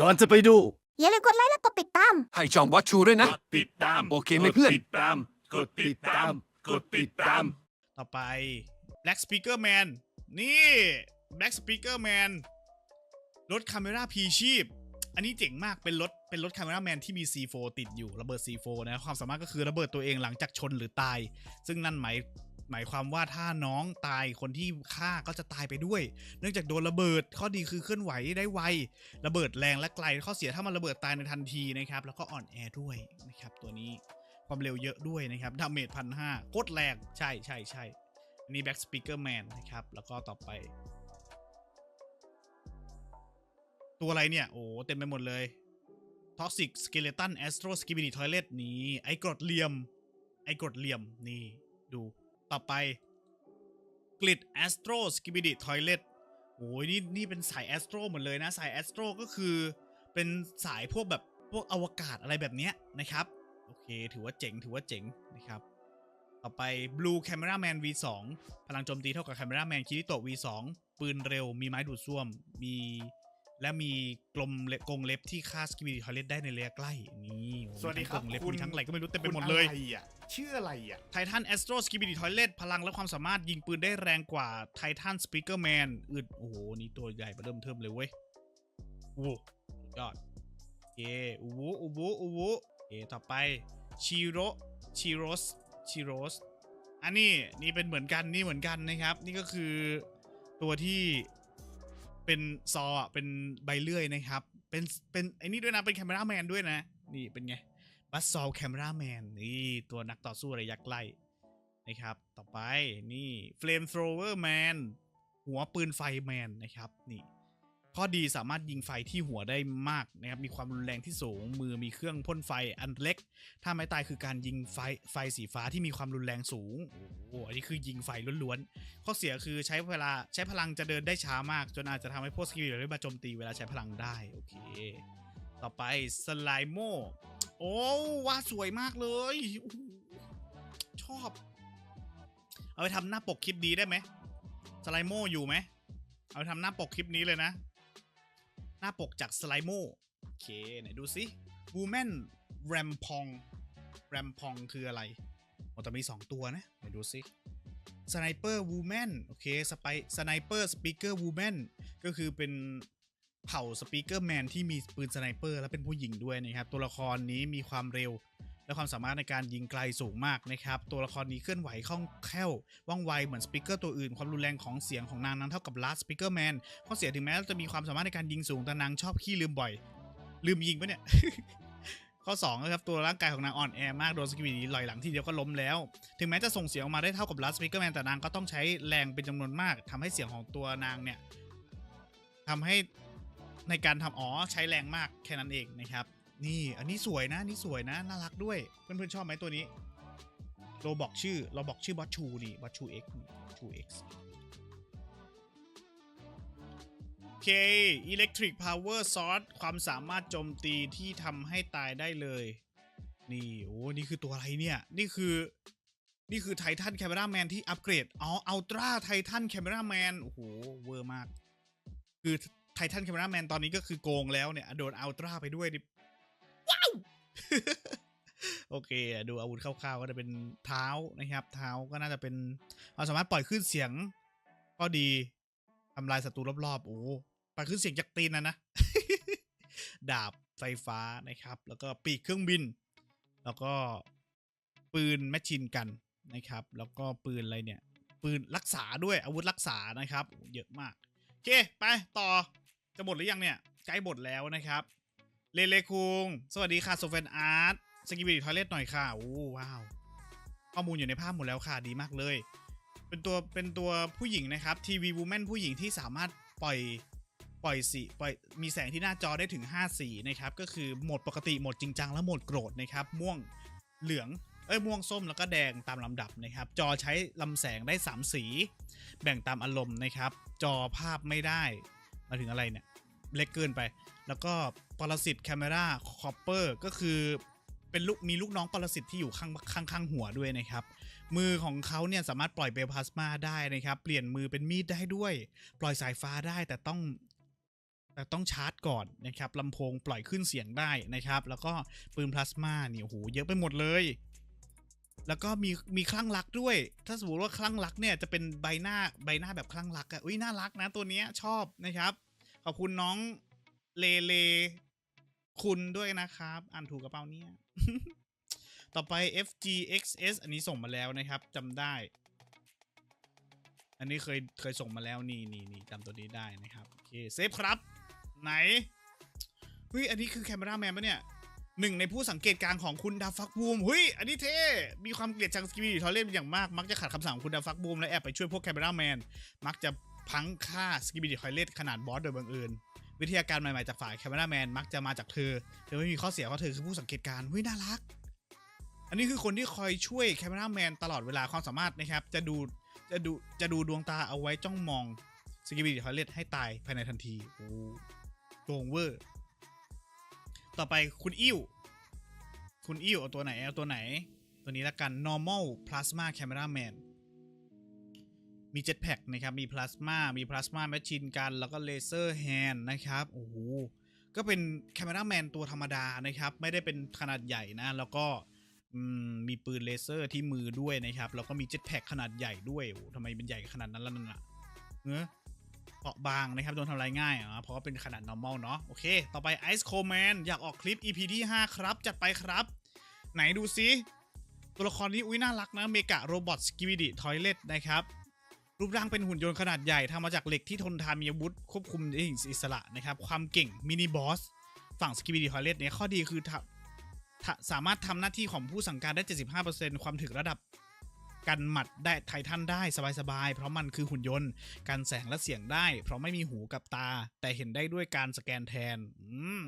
ก่อนจะไปดู อย่าลืมกดไลค์และกดติดตาม ให้จองวัดชูด้วยนะ กดติดตามโอเคไหมเพื่อน กดติดตาม กดติดตาม กดติดตาม ต่อไป Black Speaker Man นี่ Black Speaker Man รถคาเมราพีชีพ อันนี้เจ๋งมากเป็นรถเป็นรถคาเมราแมนที่มี C4 ติดอยู่ระเบิด C4 นะความสามารถก็คือระเบิดตัวเองหลังจากชนหรือตาย ซึ่งนั่นหมาย หมายความว่าถ้าน้องตายคนที่ฆ่าก็จะตายไปด้วย เนื่องจากโดนระเบิดข้อดีคือเคลื่อนไหวได้ไว ระเบิดแรงและไกลข้อเสียถ้ามันระเบิดตายในทันทีนะครับแล้วก็อ่อนแอด้วยนะครับตัวนี้ความเร็วเยอะด้วยนะครับดาเมจพันห้าโคตรแรงใช่ใช่ใช่อันนี้ Back Speaker Man นนะครับแล้วก็ต่อไป ตัวอะไรเนี่ย โอ้เต็มไปหมดเลย Toxic Skeleton Astro Skibidi Toilet นี่ไอ้กรดเหลี่ยม ไอ้กรดเหลี่ยมนี่ดู ต่อไปกริด Astro Skibidi Toilet โอ้ยนี่นี่เป็นสาย Astro หมดเลยนะ สาย Astro ก็คือเป็นสายพวกแบบพวกอวกาศอะไรแบบเนี้ยนะครับ โอเค ถือว่าเจ๋งถือว่าเจ๋งนะครับ ต่อไป Blue Cameraman V2 พลังโจมตีเท่ากับ Cameraman คิริโต V2 ปืนเร็วมีไม้ดูดซ่วมมี และมีกลมเล็บกรงเล็บที่ฆ่าสกิบิดิทอยเลตได้ในระยะใกล้นี่โอ้โหสวัสดีครับมีทั้งกรงเล็บคุณมีทั้งอะไรก็ไม่รู้เต็มไปคุณหมดเลยอะไรอะชื่ออะไรอะไททันแอสโตรสกิบิดิทอยเลตพลังและความสามารถยิงปืนได้แรงกว่าไททันสปีกเกอร์แมนอึดโอ้โหนี่ตัวใหญ่มาเริ่มเทิมเลยเว้ยโอ้โหสุดยอดโอเคอูวูอูวูอูวูโอเคต่อไปชิโรชิโรสชิโรสอันนี้นี่เป็นเหมือนกันนี่เหมือนกันนะครับ นี่ก็คือตัวที่ เป็นซออะเป็นใบเลื่อยนะครับ เป็นเป็นไอ้นี่ด้วยนะเป็นแคมราแมนด้วยนะ นี่เป็นไงบัสซอลแคมราแมนนี่ตัวนักต่อสู้ระยะใกล้นะครับ ต่อไปนี่เฟลมโทรเวอร์แมนหัวปืนไฟแมนนะครับนี่ ข้อดีสามารถยิงไฟที่หัวได้มากนะครับ มีความรุนแรงที่สูง มือมีเครื่องพ่นไฟอันเล็ก ถ้าไม่ตายคือการยิงไฟไฟสีฟ้าที่มีความรุนแรงสูง โอ้โหอันนี้คือยิงไฟล้วนๆ ข้อเสียคือใช้เวลาใช้พลังจะเดินได้ช้ามาก จนอาจจะทำให้พวกสกิลได้มาโจมตีเวลาใช้พลังได้ โอเค ต่อไปสไลโมโอ้วาดสวยมากเลยอชอบ เอาไปทำหน้าปกคลิปนี้ได้ไหมสไลโมอยู่ไหมเอาไปทำหน้าปกคลิปนี้เลยนะ หน้าปกจากสไลโมโอเค ไหนดูสิ Woman Rampong Rampong คืออะไรโอ้แต่มี 2 ตัวนะ ไหนดูสิ Sniper Woman โอเคสไปสไนเปอร์สปีกเกอร์วูแมนก็คือเป็นเผ่าสปีกเกอร์แมนที่มีปืนสไนเปอร์และเป็นผู้หญิงด้วยนะครับ ตัวละครนี้มีความเร็ว และความสามารถในการยิงไกลสูงมากนะครับ ตัวละครนี้เคลื่อนไหวคล่องแคล่วว่องไวเหมือนสปีกเกอร์ตัวอื่น ความรุนแรงของเสียงของนางนั้นเท่ากับลาสสปีกเกอร์แมนข้อเสียถึงแม้จะมีความสามารถในการยิงสูงแต่นางชอบขี้ลืมบ่อย ลืมยิงปะเนี่ย ข้อ2นะครับตัวร่างกายของนางอ่อนแอมากโดนสกิบิดีลอยหลังทีเดียวก็ล้มแล้ว ถึงแม้จะส่งเสียงออกมาได้เท่ากับลัสสปีกเกอร์แมนแต่นางก็ต้องใช้แรงเป็นจำนวนมากทำให้เสียงของตัวนางเนี่ยทำให้ในการทำอ๋อใช้แรงมากแค่นั้นเองนะครับ นี่อันนี้สวยนะอันนี่สวยนะน่ารักด้วยเพื่อนๆชอบไหมตัวนี้เราบอกชื่อเราบอกชื่อบอสชูนี่บอสชูเอ็กชูเอ็กโอเค Electric Power Source ความสามารถโจมตีที่ทำให้ตายได้เลย นี่โอ้นี่คือตัวอะไรเนี่ย นี่คือนี่คือไททันแคม e ราแมนที่อัปเกรดอ๋ออัลตร้าไททันแคม e ราแมนโอ้โหเวอร์มาก คือไททันแคม e ราแมนตอนนี้ก็คือโกงแล้วเนี่ย โดนอัลตร้าไปด้วย โอเคดูอาวุธคร่าวๆก็จะเป็นเท้านะครับ เท้าก็น่าจะเป็นเราสามารถปล่อยขึ้นเสียง ก็ดีทำลายศัตรูรอบๆโอ้ปล่อยขึ้นเสียงจากตีนนะนะดาบไฟฟ้านะครับ แล้วก็ปีกเครื่องบิน แล้วก็ปืนแมชชีนกันนะครับ แล้วก็ปืนอะไรเนี่ย ปืนรักษาด้วยอาวุธรักษานะครับ เยอะมากโอเคไปต่อจะหมดหรือยังเนี่ยใกล้หมดแล้วนะครับ เลเลคุง สวัสดีค่ะโซเฟนอาร์ตสกิบิทอยเลตหน่อยค่ะโอ้ว้าว ข้อมูลอยู่ในภาพหมดแล้วค่ะดีมากเลย เป็นตัวเป็นตัวผู้หญิงนะครับทีวีวูแมนผู้หญิงที่สามารถปล่อยปล่อยสีปล่อยมีแสงที่หน้าจอได้ถึง 5 สีนะครับ ก็คือโหมดปกติโหมดจริงจังและโหมดโกรธนะครับ ม่วงเหลืองเอ้ยม่วงส้มแล้วก็แดงตามลำดับนะครับ จอใช้ลำแสงได้ 3 สี แบ่งตามอารมณ์นะครับ จอภาพไม่ได้ มาถึงอะไรเนี่ย เล็กเกินไป แล้วก็ปรสิตแคม e ราคอปเปอร์ก็คือเป็นลูกมีลูกน้องปรสิตที่อยู่ข้างข้างข้างหัวด้วยนะครับ มือของเขาเนี่ยสามารถปล่อยเบลพลาสมาได้นะครับ เปลี่ยนมือเป็นมีดได้ด้วย ปล่อยสายฟ้าได้แต่ต้องแต่ต้องชาร์จก่อนนะครับลำโพงปล่อยขึ้นเสียงได้นะครับ แล้วก็ปืนพลาสมาเนี่ยโอ้โหเยอะไปหมดเลย แล้วก็มีมีคลั่งรักด้วย ถ้าสมมติว่าคลั่งรักเนี่ยจะเป็นใบหน้าใบหน้าแบบคลั่งรักอะอุ้ยน่ารักนะตัวเนี้ยชอบนะครับ ขอบคุณน้องเลเลคุณด้วยนะครับ อ่านถูกกระเป๋าเนี่ย ต่อไป FGXS อันนี้ส่งมาแล้วนะครับจำได้ อันนี้เคยเคยส่งมาแล้วนี่นี่นี่จำตัวนี้ได้นะครับ โอเคเซฟครับ ไหนเฮ้ยอันนี้คือแคม e ราแมนปะเนี่ยหนึ่งในผู้สังเกตการณ์ของคุณดาฟักบูมเฮ้ย อันนี้เท่ มีความเกลียดชังสกิบิทอเล่นอย่างมาก มักจะขัดคำสั่งของคุณดาฟักบูมและแอบไปช่วยพวกแคม e ราแมน มักจะ พังฆ่าสกิบิทอยเล่นขนาดบอสโดยบังเอิญวิทยาการใหม่ๆจากฝ่ายแคม e ราแมนมักจะมาจากเธอเธอไม่มีข้อเสียเพราะเธอคือผู้สังเกตการณ์เฮ้ยน่ารัก อันนี้คือคนที่คอยช่วยแคม e ราแมนตลอดเวลาความสามารถนะครับ จะดูจะดูจะดูดวงตาเอาไว้จ้องมองสกิบิทอยเล่นให้ตายภายในทันทีโอ้โกงเวอร์ต่อไปคุณอิ้วคุณอิ้วเอาตัวไหนเอาตัวไหน ตัวนี้ละกัน normal plasma cameraman มี jetpack นะครับ มี plasma มี plasma machine gun แล้วก็ laser hand นะครับ โอ้โห ก็เป็น cameraman ตัวธรรมดานะครับ ไม่ได้เป็นขนาดใหญ่นะ แล้วก็มมีปืนเลเซอร์ที่มือด้วยนะครับ แล้วก็มี jetpack ขนาดใหญ่ด้วย โอ้ทำไมเป็นใหญ่ขนาดนั้นล่ะนั่นน่ะเนอเปาะบางนะครับโดนทำลายง่ายอะเพราะว่าเป็นขนาด normal เนาะโอเค ต่อไป Ice Coleman อยากออกคลิป EP ที่ 5 ครับ จัดไปครับ ไหนดูซิตัวละครนี้อุ้ยน่ารักนะเมกะโรบอทสกิบิดิทอยเลตนะครับ รูปร่างเป็นหุ่นยนต์ขนาดใหญ่ทำมาจากเหล็กที่ทนทานมีอาวุธควบคุมได้อย่างอิสระนะครับ ความเก่งมินิบอสฝั่งสกิบิดิทอยเลตเนี่ยข้อดีคือสามารถทำหน้าที่ของผู้สั่งการได้ 75%ความถึกระดับกันหมัดได้ไททันได้สบายๆ เพราะมันคือหุ่นยนต์ กันแสงและเสียงได้ เพราะไม่มีหูกับตา แต่เห็นได้ด้วยการสแกนแทนม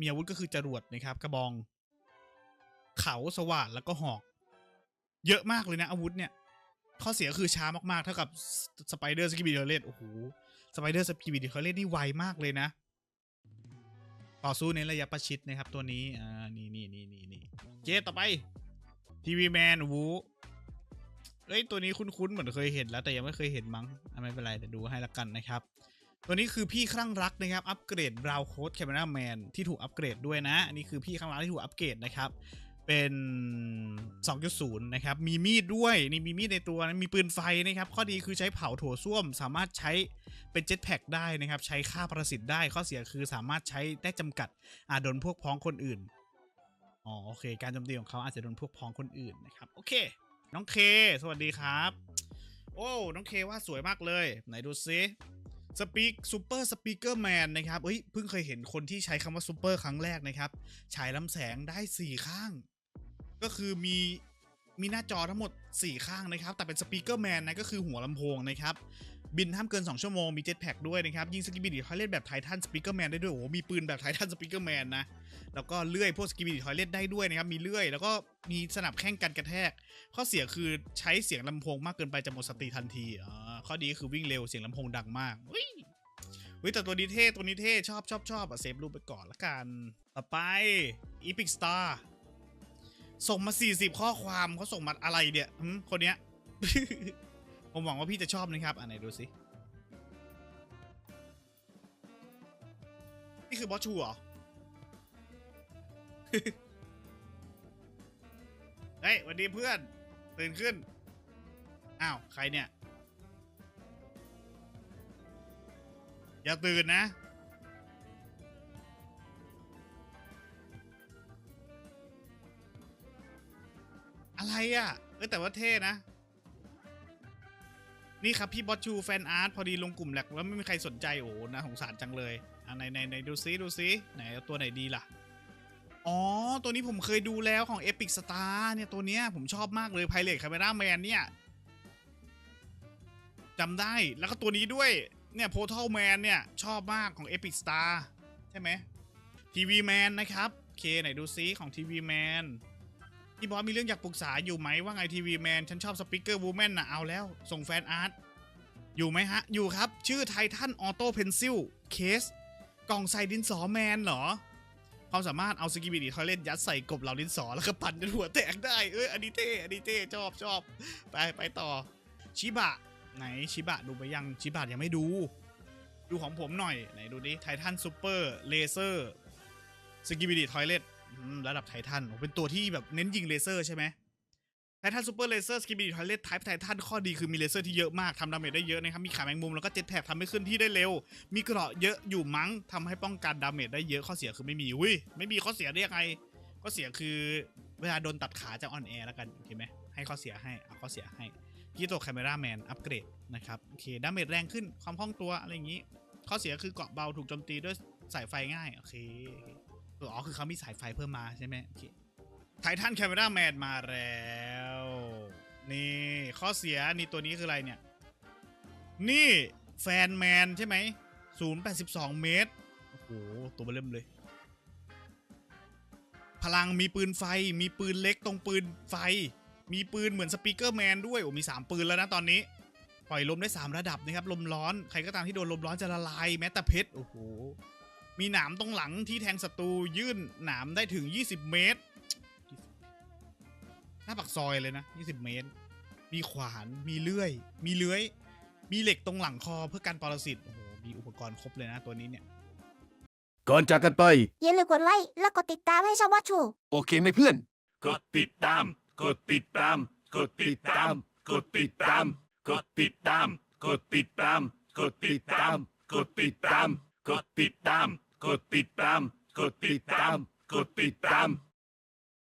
มีอาวุธก็คือจรวดนะครับ กระบอง เขาสว่านแล้วก็หอก เยอะมากเลยนะอาวุธเนี่ย ข้อเสียคือช้ามากๆ เท่ากับสไปเดอร์สกิบิเดเลตโอ้โหสไปเดอร์สกิบิเดเลตนี่ไวมากเลยนะ ต่อสู้ในระยะประชิดนะครับตัวนี้ อ่า นี่นี่นี่นี่นี่เจต่อไปทีวีแมนโอ้โหเอ้ย ตัวนี้คุ้นๆ เหมือนเคยเห็นแล้วแต่ยังไม่เคยเห็นมั้งไม่เป็นไรเดี๋ยวดูให้ละกันนะครับ ตัวนี้คือพี่คลั่งรักนะครับ อัปเกรดบราวโค้ดแคม e ราแมนที่ถูกอัปเกรดด้วยนะ อันนี้คือพี่คลั่งรักที่ถูกอัปเกรดนะครับ เป็น 2.0 นะครับ มีมีดด้วย นี่มีมีดในตัวนะมีปืนไฟนะครับ ข้อดีคือใช้เผาโถส้วม สามารถใช้เป็นเจ็ตแพ็กได้นะครับ ใช้ฆ่าประสิตได้ ข้อเสียคือสามารถใช้ได้จำกัด อาจโดนพวกพ้องคนอื่น อ๋อ โอเค การโจมตีของเขาอาจจะโดนพวกพ้องคนอื่นนะครับ โอเค น้องเค สวัสดีครับ โอ้ น้องเคว่าสวยมากเลย ไหนดูซิ สปีกซูเปอร์สปีกเกอร์แมนนะครับเฮ้ยเพิ่งเคยเห็นคนที่ใช้คำว่าซูเปอร์ครั้งแรกนะครับฉายลำแสงได้ 4 ข้าง ก็คือมีมีหน้าจอทั้งหมด 4 ข้างนะครับ แต่เป็นสปีกเกอร์แมนนะก็คือหัวลำโพงนะครับ บินห้ามเกิน 2 ชั่วโมง มีเจ็ตแพ็กด้วยนะครับ ยิงสกิบิดิเขาเล่นแบบไททันสปีกเกอร์แมนได้ด้วย โอ้โห มีปืนแบบไททันสปีกเกอร์แมนนะ แล้วก็เลื่อยพวกสกิบิดิทอยเล่นได้ด้วยนะครับ มีเลื่อย แล้วก็มีสนับแข้งกันกระแทก ข้อเสียคือใช้เสียงลำโพงมากเกินไปจะหมดสติทันทีอ่าข้อดีคือวิ่งเร็ว เสียงลำโพงดังมากเฮ้ยเฮ้ยแต่ตัวนี้เท่ ตัวนี้เท่ ชอบชอบชอบอะเซฟรูปไปก่อนละกัน ต่อไป Epic Star ส่งมา 40 ข้อความเขาส่งมาอะไรเนี่ยคนเนี้ย ผมหวังว่าพี่จะชอบนะครับ อะไหนดูสิ นี่คือบอสชูเหรอ เฮ้ยสวันดีเพื่อน ตื่นขึ้น อ้าว ใครเนี่ย อย่าตื่นนะอะไรอะ เออแต่ว่าเท่นะ นี่ครับพี่บอสชูแฟนอาร์ตพอดีลงกลุ่มแหลกแล้วไม่มีใครสนใจโอ้โหนะสงสารจังเลยอะไหนไหนไหนดูซิดูซิไหนตัวไหนดีล่ะ อ๋อ ตัวนี้ผมเคยดูแล้วของ Epic Star เนี่ยตัวเนี้ยผมชอบมากเลย Pilot Camera Man เนี่ยจำได้แล้วก็ตัวนี้ด้วยเนี่ย Portal Man เนี่ยชอบมากของ Epic Star ใช่ไหม TV Man นนะครับโอเคไหนดูซิของ TV Man พี่บอสมีเรื่องอยากปรึกษาอยู่ไหมว่าไง TV Man ฉันชอบสปิเกอร์วูแมนน่ะเอาแล้ว ส่งแฟนอาร์ตอยู่ไหมฮะ อยู่ครับ ชื่อไททันออโต้เพนซิลเคส กล่องใส่ดินสอแมนเหรอความสามารถเอาสกิบิดิทอยเล่นยัดใส่กบเหล่าดินสอแล้วก็ปั่นจนหัวแตกได้เอ้ยอันนี้เท่อันนี้เท่ชอบชอบไปไปต่อชิบะไหนชิบะดูไปยังชิบะยังไม่ดู ดูของผมหน่อยไหนดูดิไททันซูเปอร์เลเซอร์สกิบิดิทอยเลต ระดับไททันเป็นตัวที่แบบเน้นยิงเลเซอร์ใช่ไหมไททันซูเปอร์เลเซอร์สกิบิทอยเลตไทป์ไททันข้อดีคือมีเลเซอร์ที่เยอะมากทำดาเมจได้เยอะนะครับ มีขาแมงมุมแล้วก็เจ็ตแพ็กทำให้ขึ้นที่ได้เร็ว มีเกราะเยอะอยู่มั้งทำให้ป้องกันดาเมจได้เยอะข้อเสียคือไม่มีอุ้ยไม่มีข้อเสียได้ยังไงข้อเสียคือเวลาโดนตัดขาจะอ่อนแอแล้วกันโอเคไหมให้ข้อเสียให้เอาข้อเสียให้พี่ตัว Camera Man อัปเกรดนะครับโอเคดาเมจแรงขึ้นความคล่องตัวอะไรอย่างนี้ ข้อเสียคือเกราะเบาถูกโจมตีด้วยสายไฟง่ายโอเค อออ๋อคือเขามีสายไฟเพิ่มมาใช่ไหมโอเคไททัน Camera Man มาแล้ว นี่ ข้อเสียนี่ตัวนี้คืออะไรเนี่ย นี่แฟนแมนใช่ไหม082เมตร โอ้โห ตัวเบอร์เริ่มเลย พลังมีปืนไฟ มีปืนเล็กตรงปืนไฟ มีปืนเหมือนสปีกเกอร์แมนด้วย โอ้มี3ปืนแล้วนะตอนนี้ ปล่อยลมได้3ระดับนะครับ ลมร้อน ใครก็ตามที่โดนลมร้อนจะละลายแม้แต่เพชร โอ้โห มีหนามตรงหลังที่แทงศัตรูยื่นหนามได้ถึง 20 เมตร หน้าปากซอยเลยนะ 20 เมตร มีขวาน มีเลื่อย มีเลื้อย มีเหล็กตรงหลังคอเพื่อกันปรสิต โอ้โห มีอุปกรณ์ครบเลยนะตัวนี้เนี่ย ก่อนจากกันไป อย่าลืมกดไลค์และกดติดตามให้ช่องวัดชู โอเคไหมเพื่อน กดติดตาม กดติดตาม กดติดตาม กดติดตาม กดติดตาม กดติดตาม กดติดตาม กดติดตาม กดติดตาม กดติดตาม กดติดตาม กดติดตาม